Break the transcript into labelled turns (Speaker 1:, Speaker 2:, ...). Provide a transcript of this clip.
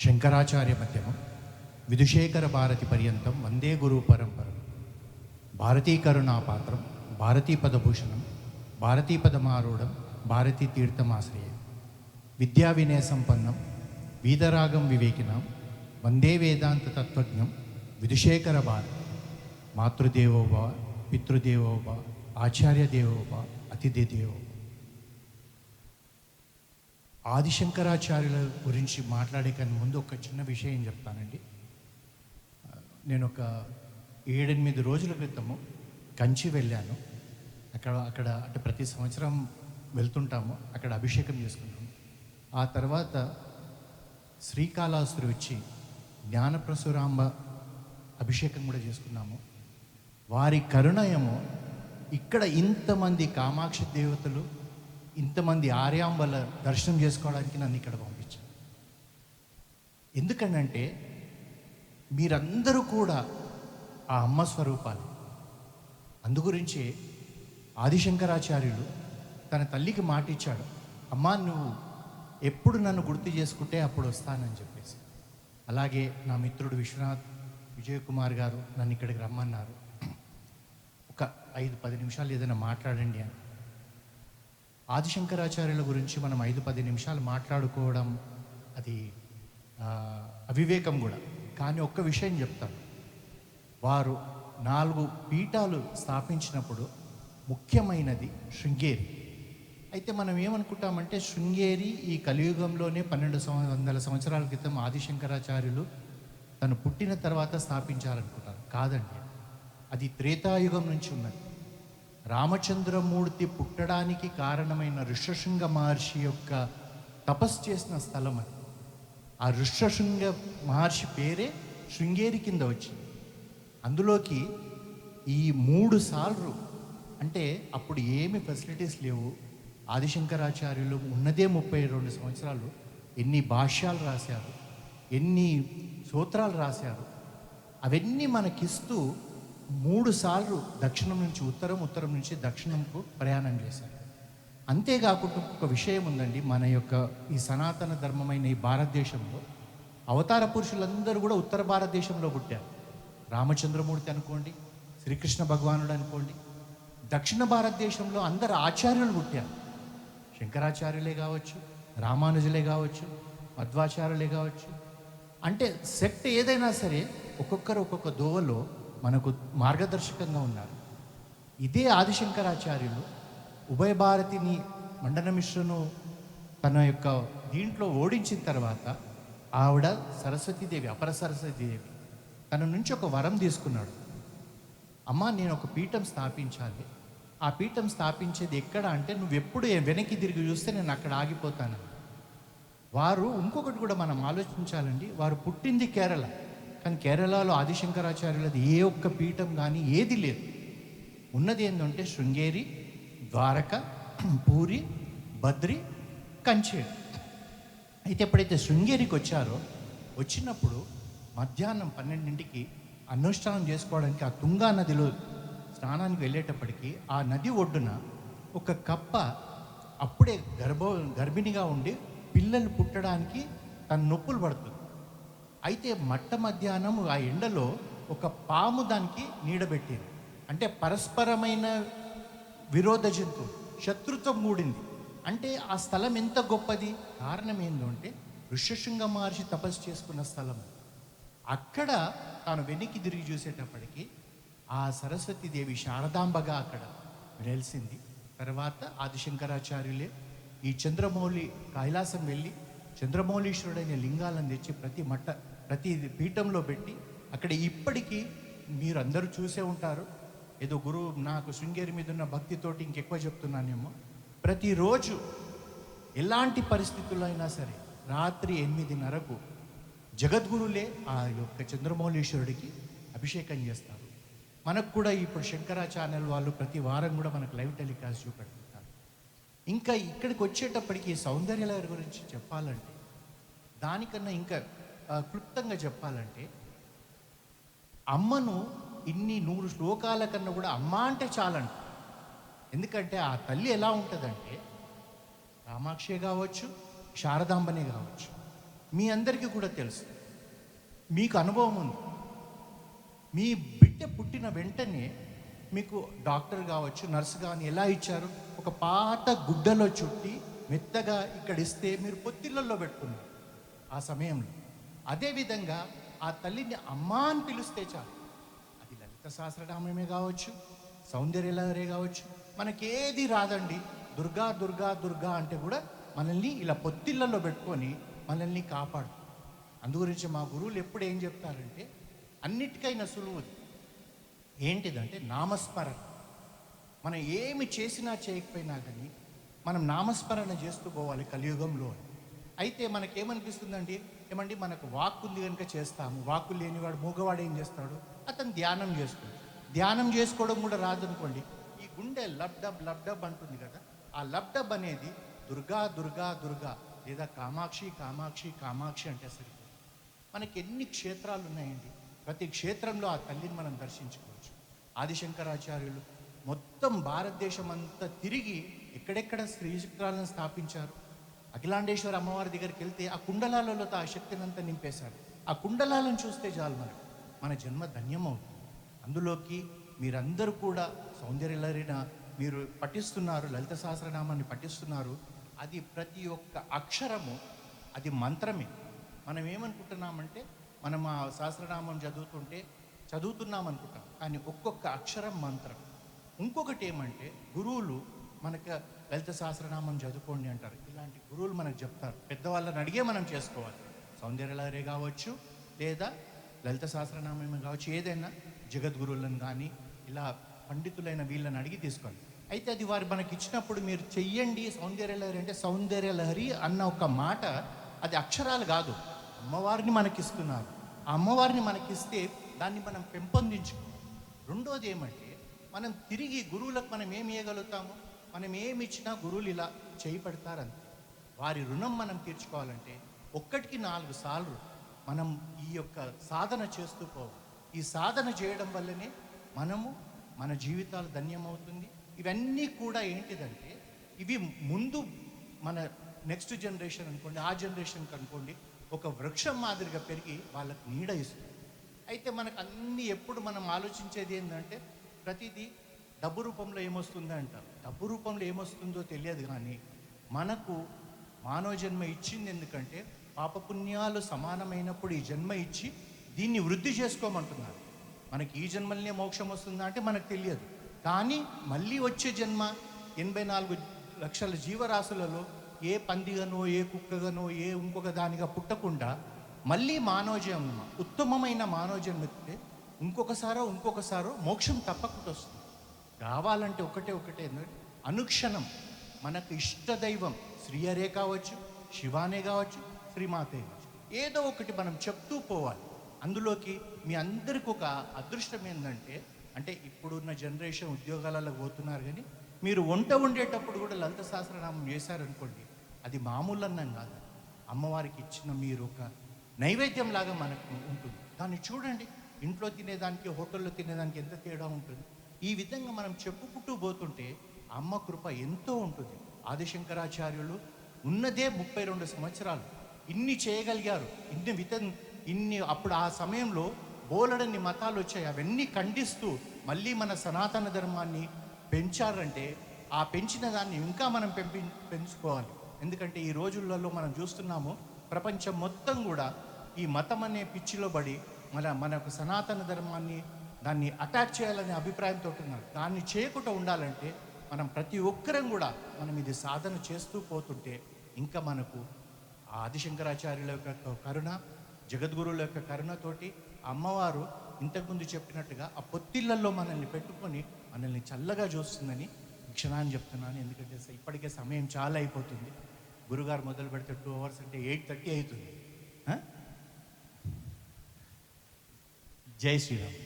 Speaker 1: శంకరాచార్య మధ్యమం విధుశేఖర భారతి పర్యంతం వందే గురు పరంపరం భారతీకరుణా పాత్రం భారతీ పదభూషణం భారతీ పదమారూఢం భారతీ తీర్థమాశ్రయం విద్యా వినయ సంపన్నం వీదరాగం వివేకినాం వందే వేదాంత తత్వజ్ఞం విధుశేఖర భారతి మాతృదేవోభ పితృదేవోభ ఆచార్య దేవోభ అతిథి దేవోభ ఆదిశంకరాచార్యుల గురించి మాట్లాడే కానీ ముందు ఒక చిన్న విషయం చెప్తానండి. నేను ఒక ఏడెనిమిది రోజుల క్రితము కంచి వెళ్ళాను. అక్కడ అక్కడ అంటే ప్రతి సంవత్సరం వెళ్తుంటాము. అక్కడ అభిషేకం చేసుకుంటాము. ఆ తర్వాత శ్రీకాళహస్తి వచ్చి జ్ఞానప్రసురాంబ అభిషేకం కూడా చేసుకున్నాము. వారి కరుణయము ఇక్కడ ఇంతమంది కామాక్షి దేవతలు ఇంతమంది ఆర్యాంబల దర్శనం చేసుకోవడానికి నన్ను ఇక్కడ పంపించాను ఎందుకనంటే మీరందరూ కూడా ఆ అమ్మ స్వరూపాలు. అందుగురించి ఆదిశంకరాచార్యులు తన తల్లికి మాట ఇచ్చాడు అమ్మా నువ్వు ఎప్పుడు నన్ను గుర్తు చేసుకుంటే అప్పుడు వస్తానని చెప్పేసి. అలాగే నా మిత్రుడు విశ్వనాథ్ విజయ్ కుమార్ గారు నన్ను ఇక్కడికి రమ్మన్నారు. ఒక ఐదు పది నిమిషాలు ఏదైనా మాట్లాడండి అని. ఆదిశంకరాచార్యుల గురించి మనం ఐదు పది నిమిషాలు మాట్లాడుకోవడం అది అవివేకం కూడా. కానీ ఒక్క విషయం చెప్తాను. వారు నాలుగు పీఠాలు స్థాపించినప్పుడు ముఖ్యమైనది శృంగేరి. అయితే మనం ఏమనుకుంటామంటే శృంగేరి ఈ కలియుగంలోనే పన్నెండు వందల సంవత్సరాల క్రితం ఆదిశంకరాచార్యులు తను పుట్టిన తర్వాత స్థాపించారనుకుంటారు. కాదండి. అది త్రేతాయుగం నుంచి ఉన్నది. రామచంద్రమూర్తి పుట్టడానికి కారణమైన ఋషశృంగ మహర్షి యొక్క తపస్సు చేసిన స్థలం అది. ఆ ఋషశృంగ మహర్షి పేరే శృంగేరి కింద వచ్చింది. అందులోకి ఈ మూడు సార్లు అంటే అప్పుడు ఏమి ఫెసిలిటీస్ లేవు ఆదిశంకరాచార్యులు ఉన్నదే ముప్పై రెండు సంవత్సరాలు ఎన్ని భాష్యాలు రాశారు ఎన్ని సూత్రాలు రాశారు అవన్నీ మనకిస్తూ మూడు సార్లు దక్షిణం నుంచి ఉత్తరం ఉత్తరం నుంచి దక్షిణంకు ప్రయాణం చేశారు. అంతేకాకుండా ఒక విషయం ఉందండి మన యొక్క ఈ సనాతన ధర్మమైన ఈ భారతదేశంలో అవతార పురుషులందరూ కూడా ఉత్తర భారతదేశంలో పుట్టారు. రామచంద్రమూర్తి అనుకోండి శ్రీకృష్ణ భగవానుడు అనుకోండి దక్షిణ భారతదేశంలో అందరు ఆచార్యులు పుట్టారు. శంకరాచార్యులే కావచ్చు రామానుజులే కావచ్చు మధ్వాచార్యులే కావచ్చు. అంటే సెక్ట్ ఏదైనా సరే ఒక్కొక్కరు ఒక్కొక్క దోవలో మనకు మార్గదర్శకంగా ఉన్నారు. ఇదే ఆదిశంకరాచార్యులు ఉభయ భారతిని మండన మిశ్రను తన యొక్క దీంట్లో ఓడించిన తర్వాత ఆవిడ సరస్వతీదేవి అపర సరస్వతీదేవి తన నుంచి ఒక వరం తీసుకున్నాడు. అమ్మా నేను ఒక పీఠం స్థాపించాలి. ఆ పీఠం స్థాపించేది ఎక్కడ అంటే నువ్వు ఎప్పుడు వెనక్కి తిరిగి చూస్తే నేను అక్కడ ఆగిపోతాను వారు ఇంకొకటి కూడా మనం ఆలోచించాలండి. వారు పుట్టింది కేరళ. కానీ కేరళలో ఆదిశంకరాచార్యులది ఏ ఒక్క పీఠం కానీ ఏది లేదు. ఉన్నది ఏంటంటే శృంగేరి ద్వారక పూరి బద్రి కంచేరు అయితే ఎప్పుడైతే శృంగేరికి వచ్చారో వచ్చినప్పుడు మధ్యాహ్నం పన్నెండింటికి అనుష్ఠానం చేసుకోవడానికి ఆ తుంగా నదిలో స్నానానికి వెళ్ళేటప్పటికి ఆ నది ఒడ్డున ఒక కప్ప అప్పుడే గర్భ గర్భిణిగా ఉండి పిల్లలు పుట్టడానికి తన నొప్పులు పడుతుంది. అయితే మట్ట మధ్యాహ్నం ఆ ఎండలో ఒక పాము దానికి నీడబెట్టింది అంటే పరస్పరమైన విరోధ జంతువు శత్రుత్వం మూడింది. అంటే ఆ స్థలం ఎంత గొప్పది? కారణం ఏంటంటే ఋష్యశృంగ మహర్షి తపస్సు చేసుకున్న స్థలం. అక్కడ తాను వెనక్కి తిరిగి చూసేటప్పటికి ఆ సరస్వతీదేవి శారదాంబగా అక్కడ వెలిసింది. తర్వాత ఆదిశంకరాచార్యులే ఈ చంద్రమౌళి కైలాసం వెళ్ళి చంద్రమౌళీశ్వరుడైన లింగాలను తెచ్చి ప్రతి మట్ట ప్రతి పీఠంలో పెట్టి అక్కడ ఇప్పటికీ మీరు అందరూ చూసే ఉంటారు. ఏదో గురువు నాకు శృంగేరి మీద ఉన్న భక్తితోటి ఇంకెక్కువ చెప్తున్నానేమో. ప్రతిరోజు ఎలాంటి పరిస్థితుల్లో అయినా సరే రాత్రి ఎనిమిదిన్నరకు జగద్గురులే ఆ యొక్క చంద్రమౌళీశ్వరుడికి అభిషేకం చేస్తారు. మనకు కూడా ఇప్పుడు శంకరా ఛానల్ వాళ్ళు ప్రతి వారం కూడా మనకు లైవ్ టెలికాస్ట్ చూపెడుతుంటారు. ఇంకా ఇక్కడికి వచ్చేటప్పటికి సౌందర్యాల గురించి చెప్పాలంటే దానికన్నా ఇంకా క్లుప్తంగా చెప్పాలంటే అమ్మను ఇన్ని నూరు శ్లోకాల కన్నా కూడా అమ్మ అంటే చాలంట. ఎందుకంటే ఆ తల్లి ఎలా ఉంటుందంటే రామాక్షే కావచ్చు శారదాంబనే కావచ్చు మీ అందరికీ కూడా తెలుసు. మీకు అనుభవం ఉంది. మీ బిడ్డ పుట్టిన వెంటనే మీకు డాక్టర్ కావచ్చు నర్సు కానీ ఎలా ఇచ్చారు? ఒక పాత గుడ్డలో చుట్టి మెత్తగా ఇక్కడ ఇస్తే మీరు పొత్తిళ్ళల్లో పెట్టుకున్నారు. ఆ సమయంలో. అదేవిధంగా ఆ తల్లిని అమ్మా అని పిలిస్తే చాలు. అది లలిత సహస్రనామమే కావచ్చు సౌందర్యలహరే కావచ్చు మనకేది రాదండి. దుర్గా దుర్గా దుర్గా అంటే కూడా మనల్ని ఇలా పొత్తిళ్ళల్లో పెట్టుకొని మనల్ని కాపాడు. అందుగురించి మా గురువులు ఎప్పుడు ఏం చెప్తారంటే అన్నిటికైనా సులువుది ఏంటిదంటే నామస్మరణ. మనం ఏమి చేసినా చేయకపోయినా కానీ మనం నామస్మరణ చేస్తూ పోవాలి కలియుగంలో అయితే మనకేమనిపిస్తుందండి? ఏమండి? మనకు వాక్కు ఉంది కనుక చేస్తాము. వాక్కు లేనివాడు మూగవాడు ఏం చేస్తాడు? అతను ధ్యానం చేస్తాడు. ధ్యానం చేసుకోవడం కూడా రాదనుకోండి. ఈ గుండె లబ్డబ్ లబ్డబ్ అంటుంది కదా? ఆ లబ్డబ్ అనేది దుర్గా దుర్గా దుర్గా లేదా కామాక్షి కామాక్షి కామాక్షి అంటే సరిపోతుంది మనకి ఎన్ని క్షేత్రాలు ఉన్నాయండి? ప్రతి క్షేత్రంలో ఆ తల్లిని మనం దర్శించుకోవచ్చు. ఆదిశంకరాచార్యులు మొత్తం భారతదేశం అంతా తిరిగి ఎక్కడెక్కడ శ్రీచక్రాలను స్థాపించారు? అఖిలాండేశ్వర అమ్మవారి దగ్గరికి వెళ్తే ఆ కుండలాలలో ఆ శక్తిని అంతా ఆ కుండలాలను చూస్తే చాలు మనకు. మన జన్మ ధన్యమవుతుంది. అందులోకి మీరందరూ కూడా సౌందర్యలరిన మీరు పఠిస్తున్నారు లలిత సహస్రనామాన్ని పఠిస్తున్నారు. అది ప్రతి ఒక్క అక్షరము అది మంత్రమే. మనం ఏమనుకుంటున్నామంటే మనం ఆ సహస్రనామం చదువుతుంటే చదువుతున్నాం అనుకుంటాం. కానీ ఒక్కొక్క అక్షరం మంత్రం. ఇంకొకటి ఏమంటే గురువులు మనకు లలిత సహస్రనామం చదువుకోండి అంటారు. ఇలాంటి గురువులు మనకు చెప్తారు. పెద్దవాళ్ళని అడిగే మనం చేసుకోవాలి. సౌందర్యలహరే కావచ్చు లేదా లలిత సహస్రనామం కావచ్చు ఏదైనా జగద్గురువులను కానీ ఇలా పండితులైన వీళ్ళని అడిగి తీసుకోండి. అయితే అది వారు మనకి ఇచ్చినప్పుడు మీరు చెయ్యండి సౌందర్యలహరి అంటే సౌందర్యలహరి అన్న ఒక మాట అది అక్షరాలు కాదు. అమ్మవారిని మనకిస్తున్నారు. ఆ అమ్మవారిని మనకిస్తే దాన్ని మనం పెంపొందించుకోవాలి. రెండోది ఏమంటే మనం తిరిగి గురువులకు మనం ఏమి ఇవ్వగలుగుతాము మనం ఏమిచ్చినా గురువులు ఇలా చేయి పెడతారంతే వారి రుణం మనం తీర్చుకోవాలంటే ఒక్కటికి నాలుగు సార్లు మనం ఈ యొక్క సాధన చేస్తూ పోవాలి. ఈ సాధన చేయడం వల్లనే మనము మన జీవితాలు ధన్యమవుతుంది. ఇవన్నీ కూడా ఏంటిదంటే ఇవి ముందు మన నెక్స్ట్ జనరేషన్ అనుకోండి ఆ జనరేషన్కి అనుకోండి ఒక వృక్షం మాదిరిగా పెరిగి వాళ్ళకి నీడ ఇస్తుంది. అయితే మనకు అన్ని ఎప్పుడు మనం ఆలోచించేది ఏంటంటే ప్రతిదీ డబ్బు రూపంలో ఏమొస్తుందో అంటారు? డబ్బు రూపంలో ఏమొస్తుందో తెలియదు కానీ మనకు మానవ జన్మ ఇచ్చింది ఎందుకంటే పాపపుణ్యాలు సమానమైనప్పుడు ఈ జన్మ ఇచ్చి దీన్ని వృద్ధి చేసుకోమంటున్నారు. మనకి ఈ జన్మలనే మోక్షం వస్తుందా అంటే మనకు తెలియదు. కానీ మళ్ళీ వచ్చే జన్మ ఎనభై నాలుగు లక్షల జీవరాశులలో ఏ పందిగనో ఏ కుక్కగనో ఏ ఇంకొక దానిగా పుట్టకుండా మళ్ళీ మానవ జన్మ ఉత్తమమైన మానవ జన్మ ఇంకొకసారో ఇంకొకసారో మోక్షం తప్పకుండా వస్తుంది. రావాలంటే ఒకటే ఒకటే అనుక్షణం మనకు ఇష్ట దైవం శ్రీహరే కావచ్చు శివానే కావచ్చు శ్రీమాతే కావచ్చు. ఏదో ఒకటి మనం చెప్తూ పోవాలి. అందులోకి మీ అందరికి ఒక అదృష్టం ఏంటంటే అంటే ఇప్పుడున్న జనరేషన్ ఉద్యోగాలలో పోతున్నారు కానీ మీరు వంట వండేటప్పుడు కూడా లలిత సహస్రనామం చేశారనుకోండి అది మామూలు అన్నం కాదు. అమ్మవారికి ఇచ్చిన మీరు ఒక నైవేద్యం లాగా మనకు ఉంటుంది. దాన్ని చూడండి. ఇంట్లో తినేదానికి హోటల్లో తినేదానికి ఎంత తేడా ఉంటుంది? ఈ విధంగా మనం చెప్పుకుంటూ పోతుంటే అమ్మ కృప ఎంతో ఉంటుంది. ఆదిశంకరాచార్యులు ఉన్నదే ముప్పై రెండు సంవత్సరాలు. ఇన్ని చేయగలిగారు. ఇన్ని విత ఇన్ని అప్పుడు ఆ సమయంలో బోలెడన్ని మతాలు వచ్చాయి. అవన్నీ ఖండిస్తూ మళ్ళీ మన సనాతన ధర్మాన్ని పెంచారంటే ఆ పెంచిన దాన్ని ఇంకా మనం పెంపి పెంచుకోవాలి. ఎందుకంటే ఈ రోజులలో మనం చూస్తున్నాము ప్రపంచం మొత్తం కూడా ఈ మతం అనే పిచ్చిలో పడి మన మనకు సనాతన ధర్మాన్ని దాన్ని అటాక్ చేయాలనే అభిప్రాయంతో ఉన్నారు దాన్ని చేయకుండా ఉండాలంటే మనం ప్రతి ఒక్కరం కూడా మనం ఇది సాధన చేస్తూ పోతుంటే ఇంకా మనకు ఆ ఆదిశంకరాచార్యుల యొక్క కరుణ జగద్గురువుల యొక్క కరుణతోటి అమ్మవారు ఇంతకుముందు చెప్పినట్టుగా ఆ పొత్తిళ్ళలో మనల్ని పెట్టుకొని మనల్ని చల్లగా చూస్తుందని క్షణాన్ని చెప్తున్నాను. ఎందుకంటే ఇప్పటికే సమయం చాలా అయిపోతుంది. గురుగారు మొదలు పెడితే టూ అవర్స్ అంటే ఎయిట్ థర్టీ అవుతుంది. జై శ్రీరామ్.